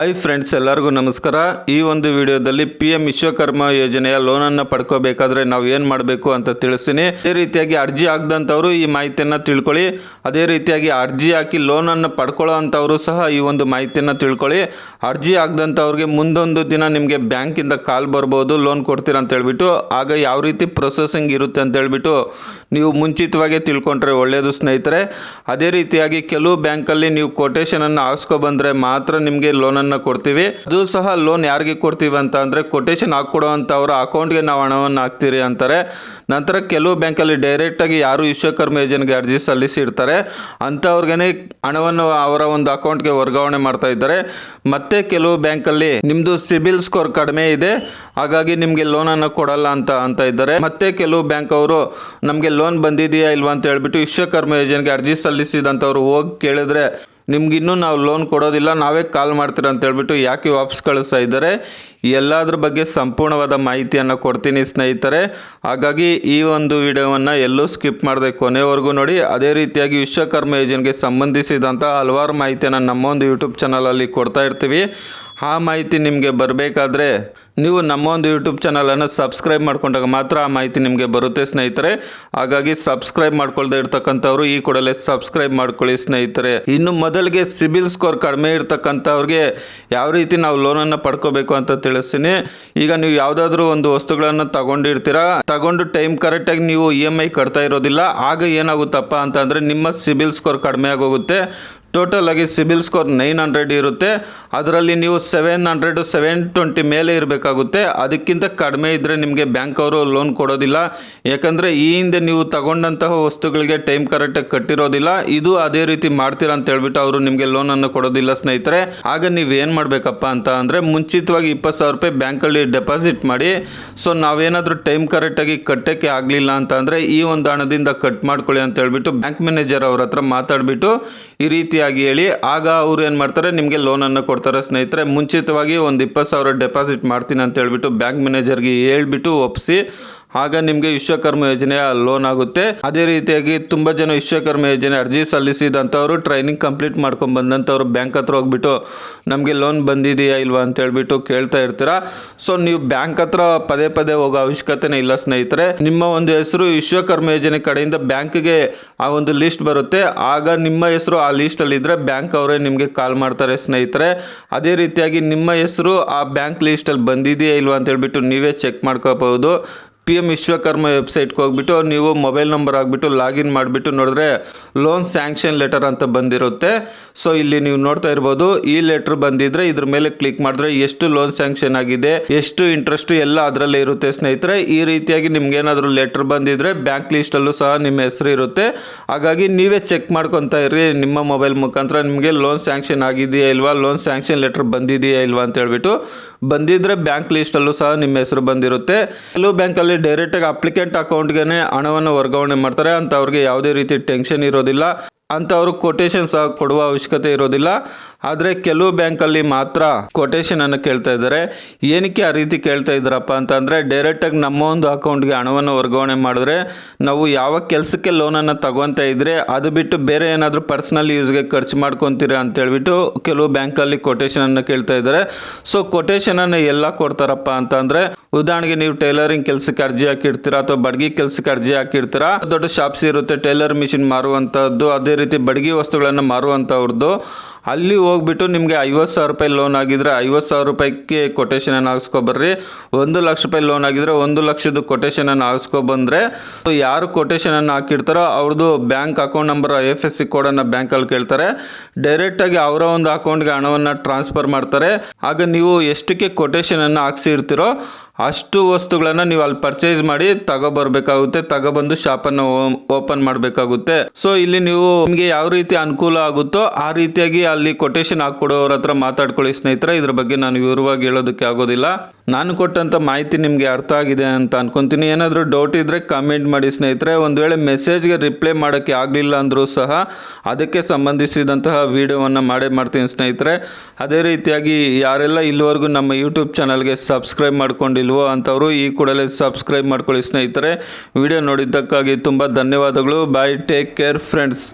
Hi friends ಎಲ್ಲರಿಗೂ ನಮಸ್ಕಾರ. ಈ ಒಂದು ವಿಡಿಯೋದಲ್ಲಿ ಪಿ ಎಂ ವಿಶ್ವಕರ್ಮ ಯೋಜನೆಯ ಲೋನನ್ನು ಪಡ್ಕೋಬೇಕಾದ್ರೆ ನಾವು ಏನು ಮಾಡಬೇಕು ಅಂತ ತಿಳಿಸ್ತೀನಿ. ಅದೇ ರೀತಿಯಾಗಿ ಅರ್ಜಿ ಆಗದಂಥವ್ರು ಈ ಮಾಹಿತಿಯನ್ನು ತಿಳ್ಕೊಳ್ಳಿ. ಅದೇ ರೀತಿಯಾಗಿ ಅರ್ಜಿ ಹಾಕಿ ಲೋನನ್ನು ಪಡ್ಕೊಳ್ಳೋ ಅಂಥವರು ಸಹ ಈ ಒಂದು ಮಾಹಿತಿಯನ್ನು ತಿಳ್ಕೊಳ್ಳಿ. ಅರ್ಜಿ ಹಾಕ್ದಂಥವ್ರಿಗೆ ಮುಂದೊಂದು ದಿನ ನಿಮಗೆ ಬ್ಯಾಂಕಿಂದ ಕಾಲ್ ಬರ್ಬೋದು, ಲೋನ್ ಕೊಡ್ತೀರಾ ಅಂತ ಹೇಳ್ಬಿಟ್ಟು, ಆಗ ಯಾವ ರೀತಿ ಪ್ರೊಸೆಸಿಂಗ್ ಇರುತ್ತೆ ಅಂತ ಹೇಳ್ಬಿಟ್ಟು ನೀವು ಮುಂಚಿತವಾಗಿ ತಿಳ್ಕೊಂಡ್ರೆ ಒಳ್ಳೆಯದು ಸ್ನೇಹಿತರೆ. ಅದೇ ರೀತಿಯಾಗಿ ಕೆಲವು ಬ್ಯಾಂಕಲ್ಲಿ ನೀವು ಕೊಟೇಶನನ್ನು ಹಾಕ್ಸ್ಕೊಬಂದರೆ ಮಾತ್ರ ನಿಮಗೆ ಲೋನನ್ನು ಕೊಡ್ತೀವಿ. ಅದು ಸಹ ಲೋನ್ ಯಾರಿಗೆ ಕೊಡ್ತೀವಿ ಅಂತ ಅಂದರೆ ಕೊಟೇಶನ್ ಹಾಕ್ಕೊಡುವಂಥವ್ರ ಅಕೌಂಟ್ಗೆ ನಾವು ಹಣವನ್ನು ಹಾಕ್ತೀರಿ ಅಂತಾರೆ. ನಂತರ ಕೆಲವು ಬ್ಯಾಂಕಲ್ಲಿ ಡೈರೆಕ್ಟಾಗಿ ಯಾರು ವಿಶ್ವಕರ್ಮ ಯೋಜನೆಗೆ ಅರ್ಜಿ ಸಲ್ಲಿಸಿರ್ತಾರೆ. ಅಂಥವ್ರಿಗೇ ಹಣವನ್ನು ಅವರ ಒಂದು ಅಕೌಂಟ್ಗೆ ವರ್ಗಾವಣೆ ಮಾಡ್ತಾ ಇದ್ದಾರೆ. ಮತ್ತೆ ಕೆಲವು ಬ್ಯಾಂಕಲ್ಲಿ ನಿಮ್ಮದು ಸಿಬಿಲ್ ಸ್ಕೋರ್ ಕಡಿಮೆ ಇದೆ. ಹಾಗಾಗಿ ನಿಮಗೆ ಲೋನನ್ನು ಕೊಡಲ್ಲ ಅಂತ ಅಂತ ಇದ್ದಾರೆ. ಮತ್ತೆ ಕೆಲವು ಬ್ಯಾಂಕ್ ಅವರು, ನಮಗೆ ಲೋನ್ ಬಂದಿದೆಯಾ ಇಲ್ವಾ? ಅಂತ ಹೇಳ್ಬಿಟ್ಟು ವಿಶ್ವಕರ್ಮ ಯೋಜನೆಗೆ ಅರ್ಜಿ ಸಲ್ಲಿಸಿದಂಥವ್ರು ಹೋಗಿ ಕೇಳಿದ್ರೆ ನಿಮ್ಗಿನ್ನೂ ನಾವು ಲೋನ್ ಕೊಡೋದಿಲ್ಲ, ನಾವೇ ಕಾಲ್ ಮಾಡ್ತೀರ ಅಂತ ಹೇಳ್ಬಿಟ್ಟು ಯಾಕೆ ವಾಪಸ್ ಕಳಿಸ್ತಾ ಇದ್ದಾರೆ? ಎಲ್ಲದ್ರ ಬಗ್ಗೆ ಸಂಪೂರ್ಣವಾದ ಮಾಹಿತಿಯನ್ನು ಕೊಡ್ತೀನಿ ಸ್ನೇಹಿತರೆ. ಹಾಗಾಗಿ ಈ ಒಂದು ವಿಡಿಯೋವನ್ನು ಎಲ್ಲೂ ಸ್ಕಿಪ್ ಮಾಡದೆ ಕೊನೆವರೆಗೂ ನೋಡಿ. ಅದೇ ರೀತಿಯಾಗಿ ವಿಶ್ವಕರ್ಮ ಯೋಜನೆಗೆ ಸಂಬಂಧಿಸಿದಂಥ ಹಲವಾರು ಮಾಹಿತಿಯನ್ನು ನಮ್ಮ ಒಂದು ಯೂಟ್ಯೂಬ್ ಚಾನಲಲ್ಲಿ ಕೊಡ್ತಾ ಇರ್ತೀವಿ. ಆ ಮಾಹಿತಿ ನಿಮಗೆ ಬರಬೇಕಾದ್ರೆ ನೀವು ನಮ್ಮ ಒಂದು ಯೂಟ್ಯೂಬ್ ಚಾನಲನ್ನು ಸಬ್ಸ್ಕ್ರೈಬ್ ಮಾಡ್ಕೊಂಡಾಗ ಮಾತ್ರ ಆ ಮಾಹಿತಿ ನಿಮಗೆ ಬರುತ್ತೆ ಸ್ನೇಹಿತರೆ. ಹಾಗಾಗಿ ಸಬ್ಸ್ಕ್ರೈಬ್ ಮಾಡ್ಕೊಳ್ದೆ ಇರ್ತಕ್ಕಂಥವ್ರು ಈ ಕೂಡಲೇ ಸಬ್ಸ್ಕ್ರೈಬ್ ಮಾಡ್ಕೊಳ್ಳಿ ಸ್ನೇಹಿತರೆ. ಇನ್ನು ಮೊದಲಿಗೆ ಸಿಬಿಲ್ ಸ್ಕೋರ್ ಕಡಿಮೆ ಇರ್ತಕ್ಕಂಥವ್ರಿಗೆ ಯಾವ ರೀತಿ ನಾವು ಲೋನನ್ನು ಪಡ್ಕೋಬೇಕು ಅಂತ ತಿಳಿಸ್ತೀನಿ. ಈಗ ನೀವು ಯಾವುದಾದ್ರೂ ಒಂದು ವಸ್ತುಗಳನ್ನು ತಗೊಂಡಿರ್ತೀರಾ, ತಗೊಂಡು ಟೈಮ್ ಕರೆಕ್ಟಾಗಿ ನೀವು ಇ ಎಂ ಐ ಕಟ್ತಾ ಇರೋದಿಲ್ಲ, ಆಗ ಏನಾಗುತ್ತಪ್ಪ ಅಂತಂದರೆ ನಿಮ್ಮ ಸಿಬಿಲ್ ಸ್ಕೋರ್ ಕಡಿಮೆ ಆಗೋಗುತ್ತೆ. ಟೋಟಲ್ ಆಗಿ ಸಿಬಿಲ್ ಸ್ಕೋರ್ ನೈನ್ ಹಂಡ್ರೆಡ್ ಇರುತ್ತೆ. ಅದರಲ್ಲಿ ನೀವು ಸೆವೆನ್ ಹಂಡ್ರೆಡ್, ಸೆವೆನ್ ಟ್ವೆಂಟಿ ಮೇಲೆ ಇರಬೇಕಾಗುತ್ತೆ. ಅದಕ್ಕಿಂತ ಕಡಿಮೆ ಇದ್ದರೆ ನಿಮಗೆ ಬ್ಯಾಂಕ್ ಅವರು ಲೋನ್ ಕೊಡೋದಿಲ್ಲ. ಯಾಕಂದರೆ ಈ ಹಿಂದೆ ನೀವು ತಗೊಂಡಂತಹ ವಸ್ತುಗಳಿಗೆ ಟೈಮ್ ಕರೆಕ್ಟಾಗಿ ಕಟ್ಟಿರೋದಿಲ್ಲ. ಇದು ಅದೇ ರೀತಿ ಮಾಡ್ತೀರಾ ಅಂತ ಹೇಳ್ಬಿಟ್ಟು ಅವರು ನಿಮಗೆ ಲೋನನ್ನು ಕೊಡೋದಿಲ್ಲ ಸ್ನೇಹಿತರೆ. ಆಗ ನೀವು ಏನು ಮಾಡಬೇಕಪ್ಪ ಅಂತ ಅಂದರೆ ಮುಂಚಿತವಾಗಿ ಇಪ್ಪತ್ತು ಸಾವಿರ ರೂಪಾಯಿ ಬ್ಯಾಂಕಲ್ಲಿ ಡೆಪಾಸಿಟ್ ಮಾಡಿ. ಸೊ ನಾವೇನಾದರೂ ಟೈಮ್ ಕರೆಕ್ಟಾಗಿ ಕಟ್ಟೋಕ್ಕೆ ಆಗಲಿಲ್ಲ ಅಂತ ಈ ಒಂದು ಹಣದಿಂದ ಕಟ್ ಮಾಡ್ಕೊಳ್ಳಿ ಅಂತ ಹೇಳ್ಬಿಟ್ಟು ಬ್ಯಾಂಕ್ ಮ್ಯಾನೇಜರ್ ಅವ್ರ ಹತ್ರ ಮಾತಾಡಿಬಿಟ್ಟು ಈ ರೀತಿಯಾಗಿ ಹೇಳಿ, ಆಗ ಅವ್ರು ಏನು ಮಾಡ್ತಾರೆ, ನಿಮಗೆ ಲೋನನ್ನು ಕೊಡ್ತಾರೆ ಸ್ನೇಹಿತರೆ. ಮುಂಚಿತವಾಗಿ ಒಂದು ಇಪ್ಪತ್ತು ಸಾವಿರ ಡೆಪಾಸಿಟ್ ಮಾಡ್ತೀನಿ ಅಂತ ಹೇಳ್ಬಿಟ್ಟು ಬ್ಯಾಂಕ್ ಮ್ಯಾನೇಜರ್ಗೆ ಹೇಳ್ಬಿಟ್ಟು ಒಪ್ಪಿಸಿ ಆಗ ನಿಮಗೆ ವಿಶ್ವಕರ್ಮ ಯೋಜನೆ ಲೋನ್ ಆಗುತ್ತೆ. ಅದೇ ರೀತಿಯಾಗಿ ತುಂಬ ಜನ ವಿಶ್ವಕರ್ಮ ಯೋಜನೆ ಅರ್ಜಿ ಸಲ್ಲಿಸಿದಂಥವ್ರು ಟ್ರೈನಿಂಗ್ ಕಂಪ್ಲೀಟ್ ಮಾಡ್ಕೊಂಡು ಬಂದಂಥವ್ರು ಬ್ಯಾಂಕ್ ಹತ್ರ ಹೋಗ್ಬಿಟ್ಟು, ನಮಗೆ ಲೋನ್ ಬಂದಿದೆಯಾ ಇಲ್ವಾ? ಅಂತ ಹೇಳ್ಬಿಟ್ಟು ಕೇಳ್ತಾ ಇರ್ತೀರಾ. ಸೊ ನೀವು ಬ್ಯಾಂಕ್ ಹತ್ರ ಪದೇ ಪದೇ ಹೋಗೋ ಅವಶ್ಯಕತೆನೇ ಇಲ್ಲ ಸ್ನೇಹಿತರೆ. ನಿಮ್ಮ ಒಂದು ಹೆಸರು ವಿಶ್ವಕರ್ಮ ಯೋಜನೆ ಕಡೆಯಿಂದ ಬ್ಯಾಂಕ್ಗೆ ಆ ಒಂದು ಲಿಸ್ಟ್ ಬರುತ್ತೆ. ಆಗ ನಿಮ್ಮ ಹೆಸರು ಆ ಲಿಸ್ಟಲ್ಲಿ ಇದ್ದರೆ ಬ್ಯಾಂಕ್ ಅವರೇ ನಿಮಗೆ ಕಾಲ್ ಮಾಡ್ತಾರೆ ಸ್ನೇಹಿತರೆ. ಅದೇ ರೀತಿಯಾಗಿ ನಿಮ್ಮ ಹೆಸರು ಆ ಬ್ಯಾಂಕ್ ಲಿಸ್ಟಲ್ಲಿ ಬಂದಿದೆಯಾ ಇಲ್ವಾ ಅಂತ ಹೇಳ್ಬಿಟ್ಟು ನೀವೇ ಚೆಕ್ ಮಾಡ್ಕೋಬಹುದು. ಪಿ ಎಂ ವಿಶ್ವಕರ್ಮ ವೆಬ್ಸೈಟ್ಗೆ ಹೋಗ್ಬಿಟ್ಟು, ನೀವು ಮೊಬೈಲ್ ನಂಬರ್ ಆಗಿಬಿಟ್ಟು ಲಾಗಿನ್ ಮಾಡಿಬಿಟ್ಟು ನೋಡಿದ್ರೆ ಲೋನ್ ಸ್ಯಾಂಕ್ಷನ್ ಲೆಟರ್ ಅಂತ ಬಂದಿರುತ್ತೆ. ಸೊ ಇಲ್ಲಿ ನೀವು ನೋಡ್ತಾ ಇರ್ಬೋದು, ಈ ಲೆಟರ್ ಬಂದಿದ್ರೆ ಇದ್ರ ಮೇಲೆ ಕ್ಲಿಕ್ ಮಾಡಿದ್ರೆ ಎಷ್ಟು ಲೋನ್ ಸ್ಯಾಂಕ್ಷನ್ ಆಗಿದೆ, ಎಷ್ಟು ಇಂಟ್ರೆಸ್ಟ್ ಎಲ್ಲ ಅದರಲ್ಲೇ ಇರುತ್ತೆ ಸ್ನೇಹಿತರೆ. ಈ ರೀತಿಯಾಗಿ ನಿಮ್ಗೆ ಏನಾದರೂ ಲೆಟರ್ ಬಂದಿದ್ರೆ ಬ್ಯಾಂಕ್ ಲಿಸ್ಟಲ್ಲೂ ಸಹ ನಿಮ್ಮ ಹೆಸರು ಇರುತ್ತೆ. ಹಾಗಾಗಿ ನೀವೇ ಚೆಕ್ ಮಾಡ್ಕೊತಾ ಇರ್ರಿ, ನಿಮ್ಮ ಮೊಬೈಲ್ ಮುಖಾಂತರ ನಿಮಗೆ ಲೋನ್ ಸ್ಯಾಂಕ್ಷನ್ ಆಗಿದೆಯಾ ಇಲ್ವಾ ಲೋನ್ ಸ್ಯಾಂಕ್ಷನ್ ಲೆಟರ್ ಬಂದಿದೆಯಾ ಇಲ್ವಾ ಅಂತ ಹೇಳ್ಬಿಟ್ಟು. ಬಂದಿದ್ರೆ ಬ್ಯಾಂಕ್ ಲಿಸ್ಟಲ್ಲೂ ಸಹ ನಿಮ್ಮ ಹೆಸರು ಬಂದಿರುತ್ತೆ. ಕೆಲವು ಬ್ಯಾಂಕಲ್ಲಿ ಡೈರೆಕ್ಟಾಗಿ ಅಪ್ಲಿಕೆಂಟ್ ಅಕೌಂಟ್ಗೆ ಹಣವನ್ನು ವರ್ಗಾವಣೆ ಮಾಡ್ತಾರೆ. ಅಂತ ಅವ್ರಿಗೆ ಯಾವುದೇ ರೀತಿ ಟೆನ್ಷನ್ ಇರೋದಿಲ್ಲ. ಅಂಥವ್ರು ಕೊಟೇಶನ್ ಸಹ ಕೊಡುವ ಅವಶ್ಯಕತೆ ಇರೋದಿಲ್ಲ. ಆದರೆ ಕೆಲವು ಬ್ಯಾಂಕಲ್ಲಿ ಮಾತ್ರ ಕೊಟೇಶನ್ ಅನ್ನು ಕೇಳ್ತಾ ಇದ್ದಾರೆ. ಏನಕ್ಕೆ ಆ ರೀತಿ ಕೇಳ್ತಾ ಇದ್ದಾರಪ್ಪ ಅಂತಂದರೆ ಡೈರೆಕ್ಟಾಗಿ ನಮ್ಮ ಒಂದು ಅಕೌಂಟ್ಗೆ ಹಣವನ್ನು ವರ್ಗಾವಣೆ ಮಾಡಿದ್ರೆ ನಾವು ಯಾವ ಕೆಲಸಕ್ಕೆ ಲೋನನ್ನು ತಗೊತಾ ಇದ್ರೆ ಅದು ಬಿಟ್ಟು ಬೇರೆ ಏನಾದರೂ ಪರ್ಸ್ನಲ್ ಯೂಸ್ಗೆ ಖರ್ಚು ಮಾಡ್ಕೊತೀರಾ ಅಂತ ಹೇಳ್ಬಿಟ್ಟು ಕೆಲವು ಬ್ಯಾಂಕಲ್ಲಿ ಕೊಟೇಶನನ್ನು ಕೇಳ್ತಾ ಇದ್ದಾರೆ. ಸೊ ಕೊಟೇಶನನ್ನು ಎಲ್ಲ ಕೊಡ್ತಾರಪ್ಪ ಅಂತಂದರೆ ಉದಾಹರಣೆಗೆ ನೀವು ಟೈಲರಿಂಗ್ ಕೆಲಸಕ್ಕೆ ಅರ್ಜಿ ಹಾಕಿರ್ತೀರಾ ಅಥವಾ ಬಡ್ಗಿ ಕೆಲಸಕ್ಕೆ ಅರ್ಜಿ ಹಾಕಿರ್ತೀರಾ, ದೊಡ್ಡ ಶಾಪ್ಸ್ ಇರುತ್ತೆ, ಟೈಲರ್ ಮಿಷಿನ್ ಮಾರುವಂಥದ್ದು ಅದೇ ರೀತಿ ಬಡಗಿ ವಸ್ತುಗಳನ್ನು ಮಾರುವಂಥವ್ರದ್ದು ಅಲ್ಲಿ ಹೋಗ್ಬಿಟ್ಟು ನಿಮಗೆ ಐವತ್ತು ಸಾವಿರ ರೂಪಾಯಿ ಲೋನ್ ಆಗಿದ್ರೆ ಐವತ್ತು ಸಾವಿರ ರೂಪಾಯಿಗೆ ಕೊಟೇಶನನ್ನು ಹಾಕ್ಸ್ಕೊಬರ್ರಿ ಒಂದು ಲಕ್ಷ ರೂಪಾಯಿ ಲೋನ್ ಆಗಿದ್ರೆ ಒಂದು ಲಕ್ಷದ ಕೊಟೇಶನನ್ನು ಸೊ ಯಾರು ಕೊಟೇಶನನ್ನು ಹಾಕಿರ್ತಾರೋ ಅವ್ರದ್ದು bank account number I F S C ಕೋಡನ್ನು ಬ್ಯಾಂಕಲ್ಲಿ ಕೇಳ್ತಾರೆ. ಡೈರೆಕ್ಟಾಗಿ ಅವರ ಒಂದು ಅಕೌಂಟ್ಗೆ ಹಣವನ್ನು ಟ್ರಾನ್ಸ್ಫರ್ ಮಾಡ್ತಾರೆ. ಆಗ ನೀವು ಎಷ್ಟಕ್ಕೆ ಕೊಟೇಶನನ್ನು ಹಾಕ್ಸಿರ್ತೀರೋ ಅಷ್ಟು ವಸ್ತುಗಳನ್ನು ನೀವು ಅಲ್ಲಿ ಪರ್ಚೇಸ್ ಮಾಡಿ ತಗೋಬರ್ಬೇಕಾಗುತ್ತೆ, ತಗೊಬಂದು ಶಾಪನ್ನು ಓಪನ್ ಮಾಡಬೇಕಾಗುತ್ತೆ. ಸೊ ಇಲ್ಲಿ ನೀವು ನಿಮಗೆ ಯಾವ ರೀತಿ ಅನುಕೂಲ ಆಗುತ್ತೋ ಆ ರೀತಿಯಾಗಿ ಅಲ್ಲಿ ಕೊಟೇಶನ್ ಹಾಕೊಡೋರ ಹತ್ರ ಮಾತಾಡ್ಕೊಳ್ಳಿ ಸ್ನೇಹಿತರೆ. ಇದ್ರ ಬಗ್ಗೆ ನಾನು ವಿವರವಾಗಿ ಹೇಳೋದಕ್ಕೆ ಆಗೋದಿಲ್ಲ. ನಾನು ಕೊಟ್ಟಂಥ ಮಾಹಿತಿ ನಿಮಗೆ ಅರ್ಥ ಆಗಿದೆ ಅಂತ ಅನ್ಕೊಂತೀನಿ. ಏನಾದರೂ ಡೌಟ್ ಇದ್ದರೆ ಕಮೆಂಟ್ ಮಾಡಿ ಸ್ನೇಹಿತರೆ. ಒಂದು ವೇಳೆ ಮೆಸೇಜ್ಗೆ ರಿಪ್ಲೈ ಮಾಡೋಕ್ಕೆ ಆಗಲಿಲ್ಲ ಅಂದರೂ ಸಹ ಅದಕ್ಕೆ ಸಂಬಂಧಿಸಿದಂತಹ ವಿಡಿಯೋವನ್ನು ಮಾಡೇ ಮಾಡ್ತೀನಿ ಸ್ನೇಹಿತರೆ. ಅದೇ ರೀತಿಯಾಗಿ ಯಾರೆಲ್ಲ ಇಲ್ಲಿವರೆಗೂ ನಮ್ಮ ಯೂಟ್ಯೂಬ್ ಚಾನಲ್ಗೆ ಸಬ್ಸ್ಕ್ರೈಬ್ ಮಾಡ್ಕೊಂಡಿಲ್ವೋ ಅಂಥವರು ಈ ಕೂಡಲೇ ಸಬ್ಸ್ಕ್ರೈಬ್ ಮಾಡ್ಕೊಳ್ಳಿ ಸ್ನೇಹಿತರೆ. ವಿಡಿಯೋ ನೋಡಿದ್ದಕ್ಕಾಗಿ ತುಂಬ ಧನ್ಯವಾದಗಳು. Bye take care friends